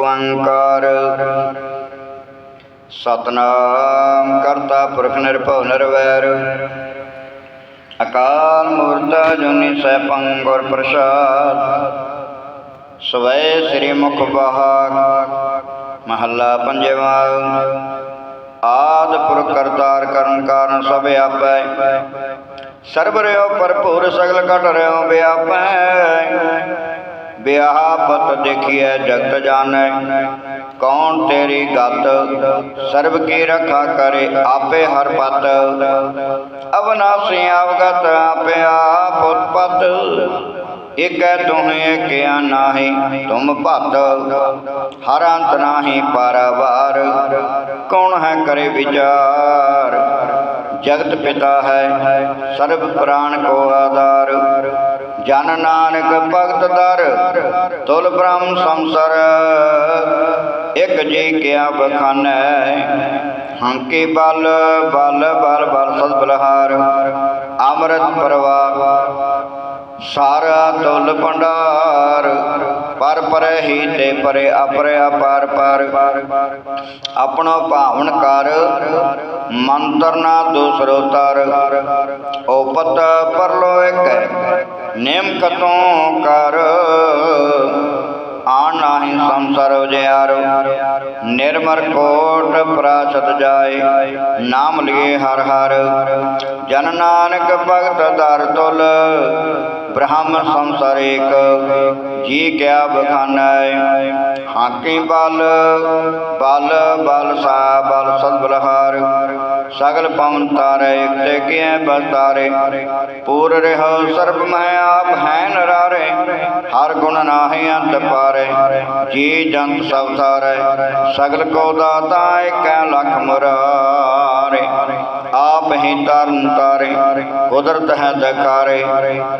ਓੰਕਾਰ। ਸਤਨਾਮ ਕਰਤਾ ਪੁਰਖ ਨਿਰਭਉ ਨਿਰਵੈਰ। ਅਕਾਲ ਮੂਰਤ ਜੁਨੀ ਸੈਭੰ ਗੁਰ ਪ੍ਰਸਾਦ। ਸਵੈ ਸ੍ਰੀ ਮੁਖ ਬਹਾਗ, ਮਹੱਲਾ ਪੰਜਵਾ। ਆਦ ਪੁਰਖ ਕਰਤਾਰ ਕਰਨ ਕਾਰਨ ਸਭ ਆਪੈ। ਸਰਬ ਰਿਓ ਭਰਪੂਰ ਸਗਲ ਘਟ ਰਿਓ ਵਿਆਪੈ। ਵਿਆਹ ਪਤ ਦੇਖੀਐ ਜਗਤ ਜਾਣੈ, ਕੌਣ ਤੇਰੀ ਗਤ? ਸਰਬ ਕੀ ਰਖਾ ਕਰੇ ਆਪੇ ਹਰ ਪਤ? ਅਬਨਾਸੀ ਆਵਗਤ ਆਪੇ ਆਪ ਉਤਪਤ। ਇਕੈ ਤੁਹੇ ਕਿਆ ਨਾਹੀ, ਤੁਮ ਭਤ। ਹਰ ਅੰਤ ਨਾਹੀ ਪਰਵਾਰ, ਕੌਣ ਹੈ ਕਰੇ ਵਿਚਾਰ? ਜਗਤ ਪਿਤਾ ਹੈ, ਸਰਬ ਪ੍ਰਾਣ ਕੋ ਆਧਾਰ। ਜਨ ਨਾਨਕ ਭਗਤ ਦਰ ਤੁਲ ਬ੍ਰਹਮ ਸੰਸਰ। ਇਕ ਜੀ ਕਿਆ ਬਖਾਨੈ ਹੰਕੇ ਬਲ ਬਲ ਬਲ ਬਲ ਸਦ ਬਲਹਾਰ। ਅੰਮ੍ਰਿਤ ਪਰਵਾਰ, ਸਾਰਾ ਤੁਲ ਭੰਡਾਰ। ਪਰ ਪਰਹਿ ਹੀ ਤੇ ਪਰੇ ਅਪਰੇ ਅਪਾਰ ਪਰ। ਆਪਣੋ ਭਾਵਨ ਕਰ, ਮੰਤਰ ਨਾ ਦੂਸਰੋ ਤਰ। ਓਪਤ ਪਰਲੋ ਇੱਕ ਨਿਮਕਤੋਂ ਕਰ। ਆਣ ਨਾਹੀ ਸੰਸਾਰ ਉਜਿਆਰੋ। ਨਿਰਮਰ ਕੋਟ ਪ੍ਰਾਸਤ ਜਾਏ। ਨਾਮ ਲਿਏ ਹਰ ਹਰ। ਜਨ ਨਾਨਕ ਭਗਤ ਦਰ ਤੁਲ। ਬ੍ਰਹਮ ਸੰਸਾਰ ਏਕ। ਜੀ ਕਿਆ ਬਖਾਨੈ। ਹਾਕੀ ਬਲ ਬਲ ਬਲ ਸਾ ਸਗਲ ਪਵਨ ਤਾਰੇ ਇਕ ਤੇ ਕਿਐ ਬਸਤਾਰੇ ਪੂਰ ਰਹਿ, ਸਰਬ ਮਹਿ ਆਪ ਹੈ ਨਰਾਰੇ, ਹਰ ਗੁਣ ਨਾਹੀ ਅੰਤ ਪਾਰੇ, ਜੀ ਜੰਤ ਸਭ ਤਾਰੇ ਸਗਲ ਕੋ ਦਾਤਾ ਏਕੈ ਲਖ ਮੁਰਾਰੇ, ਆਪ ਹੀ ਤਰਨ ਤਾਰੇ, ਕੁਦਰਤ ਹੈ ਦਕਾਰੇ,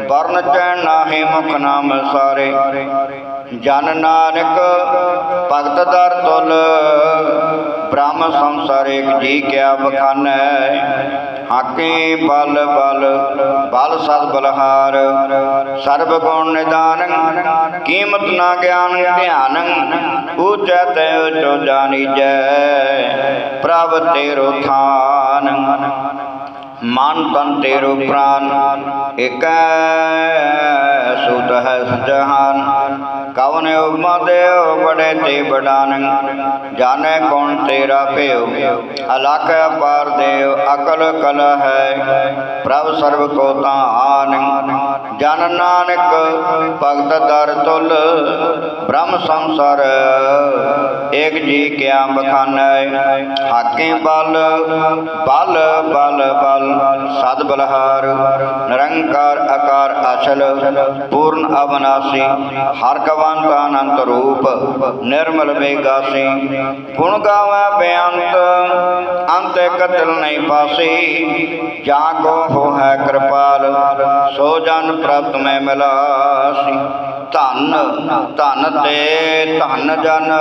ਵਰਨ ਚੈਨ ਨਾਹੀ ਮੁਖ ਨਾਮ ਸਾਰੇ, ਜਨ ਨਾਨਕ ਭਗਤ ਦਰ ਤੁਲ ਬ੍ਰਹਮ ਸੰਸਾਰ ਏਕ ਜੀ ਕਿਆ ਬਖਾਨੈ? ਹਾਕੀ ਬਲ ਬਲ ਬਲ ਸਦ ਬਲਹਾਰ। ਸਰਬ ਗੁਣ ਨਿਦਾਨ, ਕੀਮਤ ਨਾ ਗਿਆਨ ਧਿਆਨ ਉਚੈ ਤੈ ਉਚੋ ਜਾਣੀਜੈ, ਪ੍ਰਭ ਤੇਰੋ ਥਾਨ। ਮਨ ਤਨ ਤੇਰੋ ਪ੍ਰਾਨ ਇਕੈ ਸੁਤ ਹੈ ਜਹਾਨ ਕਵਨ ਉਪਮਾ ਦੇਵ ਬੜੇ ਤੇ ਬਡਾਨ। ਜਾਣੇ ਕੌਣ ਤੇਰਾ ਭੇਉ। ਅਲਖ ਅਪਾਰ ਦੇਵ ਅਕਲ ਕਲ ਹੈ। ਪ੍ਰਭ ਸਰਬ ਕੋ ਤਾਨ ਜਨ ਨਾਨਕ ਭਗਤ ਦਰ ਤੁਲ, ਬ੍ਰਹਮ ਸੰਸਾਰ ਏਕ ਜੀ ਕਿਆ ਬਖਾਨੈ। ਹਾਕੇ ਬਲ ਬਲ ਬਲ ਬਲ, ਸਦ ਬਲਹਾਰ। ਨਿਰੰਕਾਰ ਅਕਾਰ ਅਸ਼ਲ, ਪੂਰਨ ਅਵਨਾਸੀ, ਹਰ ਕਵੰਤ ਅਨੰਤ ਰੂਪ ਨਿਰਮਲ ਵੇਗਾਸੀ ਗੁਣ ਗਾਵੇ ਬੇਅੰਤ, ਅੰਤ ਕਤਲ ਨਹੀਂ ਪਾਸੀ। ਜਾ ਕੋ ਹੋ ਹੈ ਕਿਰਪਾਲ, ਸੋ ਜਨ ਪ੍ਰਭ ਮੈਂ ਮਿਲਾਸੀ। ਧਨ ਧਨ ਤੇ ਧਨ ਜਨ,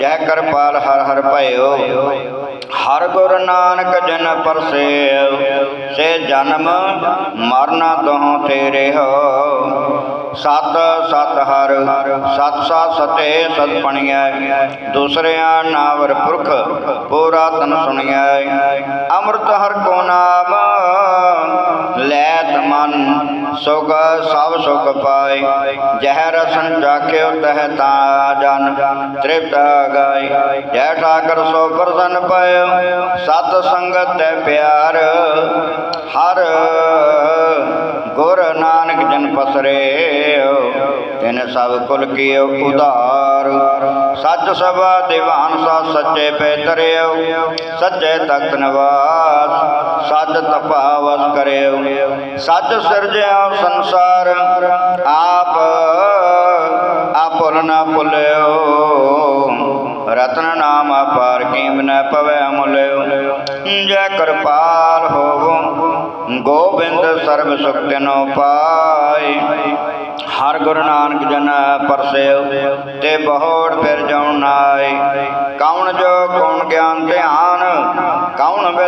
ਜੈ ਕਿਰਪਾਲ ਹਰ ਹਰ ਭਇਓ। ਹਰ ਗੁਰ ਨਾਨਕ ਜਨ ਪਰਸੇਵ, ਸੇ ਜਨਮ ਮਰਨਾ ਤਹੁ ਤੇਰੇ ਹੋ। ਸਤ ਸਤ ਹਰ ਸਤ ਸਤ ਸਤੇ ਸਤ ਪਣੀਐ ਦੂਸਰਿਆਂ ਨਾਵਰ ਪੁਰਖ ਪੂਰਾ ਤਨ ਸੁਣੀਐ। ਅੰਮ੍ਰਿਤ ਹਰ ਕੋ ਨਾਮ, ਲੈਤ ਮਨ, ਸੁਖ ਸਭ ਸੁਖ ਪਾਏ। ਜਹ ਰਸਨ ਚਾਖਿਓ ਤਹ ਤਾ ਜਨ, ਤ੍ਰਿਪਤ ਗਾਇ ਜੈ ਠਾਕਰ ਸੋ ਪ੍ਰਸੰਨ ਪਇਓ, ਸਤ ਸੰਗਤ ਤੇ ਪਿਆਰ। ਹਰ ਗੁਰ ਨਾਨਕ ਜਨ ਪਸਰੇ ਤਿਨ ਸਭ ਕੁਲ ਕੀ ਉਧਾਰ। ਸੱਚ ਸਭਾ ਦੀਵਾਨ ਸਾ ਸੱਚੇ ਪੈ ਸੱਚੇ ਤਖਤ ਨਿਵਾਸ, ਸੱਚ ਤਪਾ ਵਸ ਕਰਿਓ। ਸੱਚ ਸਿਰਜਿਆ ਸੰਸਾਰ, ਆਪ ਆਪੁਰ ਨਾ ਭੁਲਿਓ। ਰਤਨ ਨਾਮ ਅਪਾਰ ਕੀਮ ਨ ਪਵੈ ਮੁਲਿਓ ਜੈ ਕਿਰਪਾਲ ਹੋਵੋ ਗੋਬਿੰਦ ਸਰਬ ਸੁਖ ਤਿਨੋ ਪਾਈ। ਹਰ ਗੁਰੂ ਨਾਨਕ ਜਨ ਪਰਸੇਵ ਤੇ ਬਹੁੜ ਫਿਰ ਜਾਉ ਨਾਈ। ਕੌਣ ਜੋ ਕੌਣ ਗਿਆਨ ਧਿਆਨ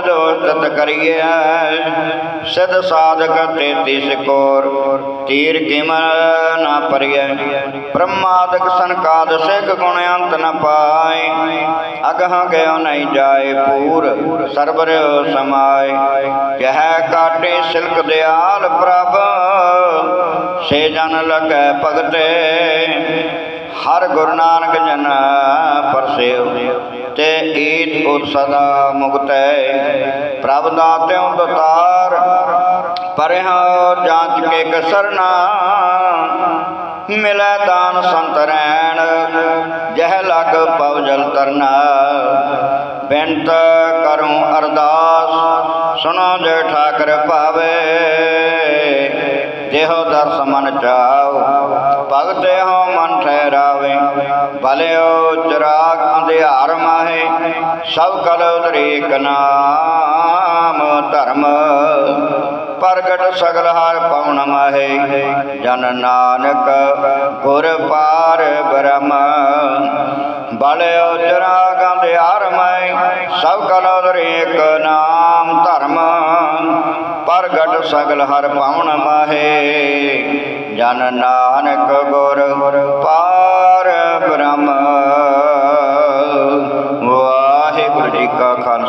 ਕੌਣ ਕਰੀਏ ਸਿਧ ਸਾਧਕ ਤੇਤੀ ਸਿਕੋਰ ਤੀਰ ਕਿਮ ਨਾ ਪਰਿਐ। ਬ੍ਰਹਮਾਦਿਕ ਸੰਕਾਦ ਸਿਖ ਗੁਣ ਅੰਤ ਨ ਪਾਏ। ਅਗਹ ਗਿਓ ਨਹੀਂ ਜਾਏ ਪੂਰ, ਸਰਬਰ ਸਮਾਏ। ਕਹਿ ਕਾਟੇ ਸਿਲਕ ਦਿਆਲ ਪ੍ਰਭ, ਸੇ ਜਨ ਲਗੈ ਭਗਤੇ। ਹਰ ਗੁਰੂ ਨਾਨਕ ਜਨ ਪਰਸੇਵ ਤੇ ਈਦ ਉਤ ਸਦਾ ਮੁਕਤੈ। ਪ੍ਰਭ ਦਾਤਿਉ ਦਤਾਰ ਪਰਿਹ ਜਾਂਚ ਕੇ ਕਸਰਨਾ। ਮਿਲੈ ਦਾਨ ਸੰਤ ਰੈਣ, ਜਹ ਲਗ ਪਵ ਜਲ ਤਰਨਾ। ਬੇਨਤ ਕਰੂੰ ਅਰਦਾਸ, ਸੁਣੋ ਜੇ ਠਾਕਰ ਭਾਵੇ। ਜਿਹੋ ਦਰਸ ਮਨ ਚਾਉ, ਭਗਤੇ ਹੋ ਮਨ ਠਹਿਰਾਵੇ। ਭਲਿਓ ਚਰਾਗ ਅੰਧਿਆਰ ਮਾਹੇ, ਸਭ ਕਲ ਉਦਰੇਕ ਨਾਮ ਧਰਮ। ਪ੍ਰਗਟ ਸਗਲ ਹਰ ਪਉਣ ਮਾਹੇ, ਜਨ ਨਾਨਕ ਗੁਰ ਪਾਰ ਬ੍ਰਹਮ। ਭਲਿਓ ਚਰਾਗ ਅੰਧਿਆਰ ਮਾਹੇ, ਸਭ ਕਲ ਉਦਰੇਕ ਨਾਮ ਧਰਮ। ਪ੍ਰਗਟ ਸਗਲ ਹਰ ਪਾਉਣ ਮਾਹੇ, ਜਨ ਨਾਨਕ ਗੁਰ ਪਾਰ ਬ੍ਰਹਮ।